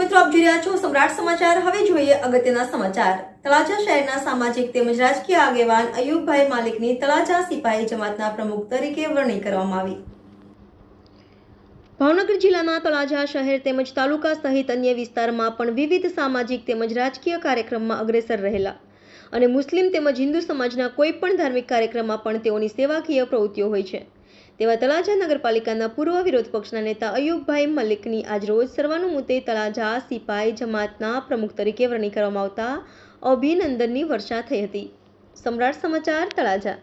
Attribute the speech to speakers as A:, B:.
A: મિત્રો, આપ જોઈ રહ્યા છો સમ્રાટ સમાચાર. હવે જોઈએ અગત્યના સમાચાર. તળાજા શહેરના સામાજિક તેમજ રાજકીય આગેવાન અયુબભાઈ માલિકની તળાજા સિપાહી જમાતના પ્રમુખ તરીકે વરણી કરવામાં આવી. ભાવનગર જિલ્લાના તળાજા શહેર તેમજ તાલુકા સહિત અન્ય વિસ્તારમાં પણ વિવિધ સામાજિક તેમજ રાજકીય કાર્યક્રમમાં અગ્રેસર રહેલા અને મુસ્લિમ તેમજ હિન્દુ સમાજના કોઈ પણ ધાર્મિક કાર્યક્રમમાં પણ તેઓની સેવાકીય પ્રવૃત્તિઓ હોય છે. તેવા તળાજા નગરપાલિકાના પૂર્વ વિરોધ પક્ષના નેતા અયુબભાઈ મલિકની આજરોજ સર્વાનુમતે તળાજા સિપાઈ જમાતના પ્રમુખ તરીકે વરણી કરવામાં આવતા અભિનંદનની વર્ષા થઈ હતી. સમ્રાટ સમાચાર તળાજા